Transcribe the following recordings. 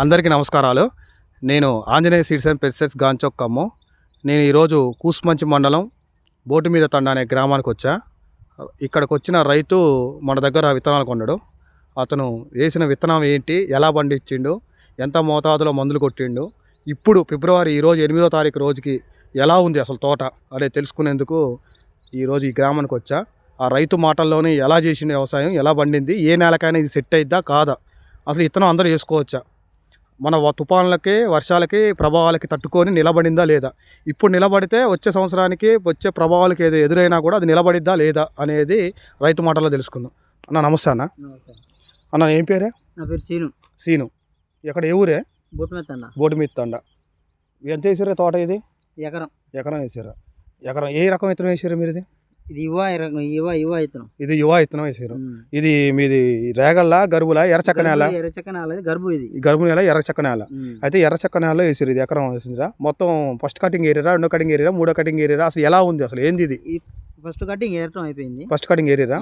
అందరికీ నమస్కారాలు. నేను ఆంజనేయ సీడ్స్ అండ్ పెస్టిసైడ్స్ గాంచోక్ కమ్ము నేను ఈరోజు కూసుమంచి మండలం బోటు మీద తండ అనే గ్రామానికి వచ్చా. ఇక్కడికి వచ్చిన రైతు మన దగ్గర విత్తనాలు కొన్నాడు. అతను వేసిన విత్తనం ఏంటి ఎలా పండించిండు ఎంత మోతాదులో మందులు కొట్టిండు ఇప్పుడు ఫిబ్రవరి ఈరోజు ఎనిమిదో తారీఖు రోజుకి ఎలా ఉంది అసలు తోట అనే తెలుసుకునేందుకు ఈరోజు ఈ గ్రామానికి వచ్చా. ఆ రైతు మాటల్లోనే ఎలా చేసిండు వ్యవసాయం ఎలా పండింది ఏ నెలకైనా ఇది సెట్ అయిద్దా కాదా? అసలు ఇత్తనం అందరూ వేసుకోవచ్చా? మన తుఫాన్లకి వర్షాలకి ప్రభావాలకి తట్టుకొని నిలబడిందా లేదా? ఇప్పుడు నిలబడితే వచ్చే సంవత్సరానికి వచ్చే ప్రభావాలకి ఏది ఎదురైనా కూడా అది నిలబడిద్దా లేదా అనేది రైతు మాటల్లో తెలుసుకుందాం. అన్న నమస్తే అన్న. అన్న ఏం పేరే? నా పేరు సీను. సీను. ఎక్కడ ఏ ఊరే? బోటు మీద తండ. ఎంత వేసారా తోట ఇది? ఎకరం. ఎకరం వేసారా ఎకరం ఏ రకం విత్తనం వేసారు మీరు ఇది ఇది యువ యువ యువ ఇత్తనం ఇది యువ విత్తనం వేసారు ఇది మీది రేగల్లా గరువులా ఎర్రచక్క నేల? ఎర్రచక్క నేల గర్భు ఇది. ఈ గరువు నేల ఎర్రచక్క నేల. అయితే ఎర్రచక్క నేలలో వేసారు ఇది ఎకరం వేసిందిరా. మొత్తం ఫస్ట్ కటింగ్ ఏరియా రెండో కటింగ్ ఏరియా మూడో కటింగ్ ఏరియా అసలు ఎలా ఉంది అసలు? ఏంది ఇది? ఫస్ట్ కటింగ్ ఏరటం అయిపోయింది. First cutting area.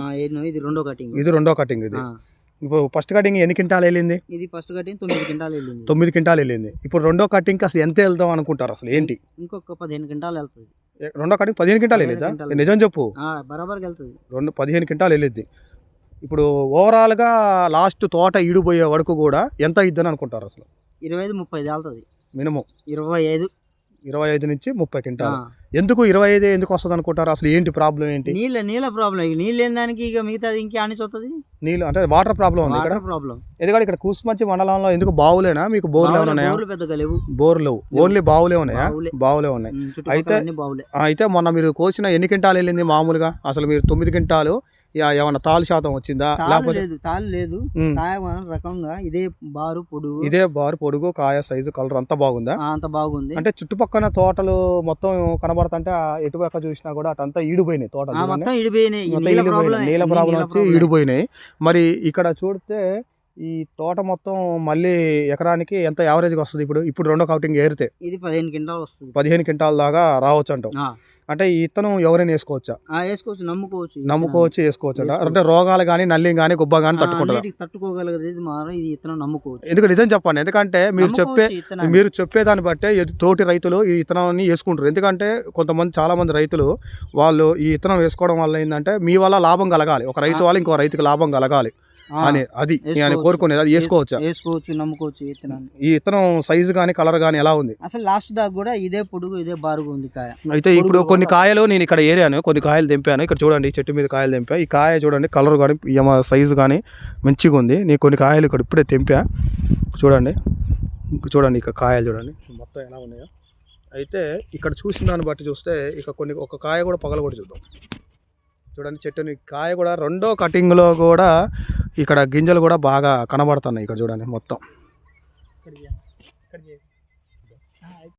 ఇది రెండో కటింగ్. ఇది రెండో కటింగ్ ఇది. ఇప్పుడు ఫస్ట్ కటింగ్ ఎన్ని క్వింటాలు వెళ్ళింది? ఇది ఫస్ట్ కటింగ్ తొమ్మిది క్వింటాలు వెళ్ళింది. తొమ్మిది క్వింటాలు వెళ్ళింది. ఇప్పుడు రెండో కటింగ్కి అసలు ఎంత వెళ్దాం అనుకుంటారు అసలు? ఏంటి? ఇంకొక పదిహేను క్వింటాలు వెళ్తుంది. రెండో కటింగ్ పదిహేను క్వింటాలు వెళ్ళిద్దా. నిజం చెప్పు. ఆ, బరాబర్కి వెళ్తుంది. రెండు పదిహేను క్వింటాలు వెళ్ళిద్ది ఇప్పుడు ఓవరాల్గా లాస్ట్ తోట ఈడిపోయే వరకు కూడా ఎంత ఇద్దని అనుకుంటారు అసలు? ఇరవై ఐదు ముప్పై వెళ్తుంది. మినిమం. ఇరవై ఐదు. ఇరవై ఐదు నుంచి ముప్పై. క్వింటాలు. ఎందుకు ఇరవై ఐదు ఎందుకు వస్తుంది అనుకుంటారు? అసలు ఏంటి ప్రాబ్లం ఏంటి? నీళ్ళ నీళ్ళ ప్రాబ్లం ఇక నీళ్ళు లేని దానికి ఇక మిగతాది ఇంకే ఆనిచి వస్తుంది నీళ్ళు అంటే వాటర్ ప్రాబ్లం ఉంది ఇక్కడ. ప్రాబ్లం ఎందుకంటే ఇక్కడ కూసుమంచి మండలంలో ఎందుకు బావులేనా? మీకు బోర్లు ఉన్నాయా? బోర్లు లేవు. బోర్లు ఓన్లీ బావులే ఉన్నాయా? బావులే. ఉన్నాయి. అయితే- అయితే మొన్న మీరు కోసిన ఎన్ని క్వింటాలు వెళ్ళింది మామూలుగా? అసలు మీరు తొమ్మిది క్వింటాలు ఏమన్నా తాలు శాతం వచ్చిందా? లేకపోతే లేదు తాళ్ళు లేదు. కాయ రకంగా ఇదే బారు పొడుగు. ఇదే బారు పొడుగు కాయ సైజు కలర్ అంతా బాగుందా? అంత బాగుంది. అంటే చుట్టుపక్కల తోటలు మొత్తం కనబడుతుంటే ఎటుపక్క చూసినా కూడా అటంతా ఈడిపోయినాయి తోటలు. మొత్తం ఈడిపోయినాయి. నీళ్ళ ప్రాబ్లం వచ్చి. ఈడిపోయినాయి. మరి ఇక్కడ చూస్తే ఈ తోట మొత్తం మళ్ళీ ఎకరానికి ఎంత యావరేజ్గా వస్తుంది? ఇప్పుడు ఇప్పుడు రెండో కౌటింగ్ ఏరితే ఇది పదిహేను క్వింటాలు వస్తుంది. పదిహేను క్వింటాల దాకా రావచ్చు అంటాం అంటే ఈ ఇత్తనం ఎవరైనా వేసుకోవచ్చా? వేసుకోవచ్చు నమ్ముకోవచ్చు నమ్ముకోవచ్చు వేసుకోవచ్చు. అంట. అంటే రోగాలు కానీ నల్లి కానీ గుబ్బ కానీ తట్టుకుంటుందా? అన్నిటికి తట్టుకోగలగదు ఇది మాత్రం ఇది ఇత్తనం నమ్ముకోవచ్చు. ఎందుకు నిజం చెప్పండి. ఎందుకంటే మీరు చెప్పే. మీరు చెప్పేదాన్ని బట్టే తోటి రైతులు ఈ ఇత్తనాన్ని వేసుకుంటారు. ఎందుకంటే కొంతమంది చాలా మంది రైతులు వాళ్ళు ఈ ఇత్తనం వేసుకోవడం వల్ల ఏంటంటే మీ వల్ల లాభం కలగాలి. ఒక రైతు వల్ల ఇంకో రైతుకి లాభం కలగాలి. అని అది నేను. కోరుకునేది అది వేసుకోవచ్చా? వేసుకోవచ్చు నమ్ముకోవచ్చు ఈ ఇత్తనం సైజు కానీ కలర్ కానీ ఎలా ఉంది? అసలు లాస్ట్ దాకా కూడా ఇదే పొడుగు ఇదే బారుగా ఉంది కాయ. అయితే ఇప్పుడు కొన్ని కాయలు నేను ఇక్కడ ఏరియాను కొన్ని కాయలు తెంపాను. ఇక్కడ చూడండి చెట్టు మీద కాయలు తెంపా. ఈ కాయ చూడండి కలర్ కానీ సైజు కానీ మంచిగా ఉంది. నేను కొన్ని కాయలు ఇక్కడ ఇప్పుడే తెంపా. చూడండి చూడండి ఇక కాయలు చూడండి మొత్తం ఎలా ఉన్నాయో. అయితే ఇక్కడ చూసిన దాన్ని బట్టి చూస్తే ఇక కొన్ని ఒక కాయ కూడా పగల కూడా చూద్దాం. చూడండి చెట్టుని కాయ కూడా రెండో కటింగ్లో కూడా ఇక్కడ గింజలు కూడా బాగా కనబడుతున్నాయి ఇక్కడ చూడండి మొత్తం.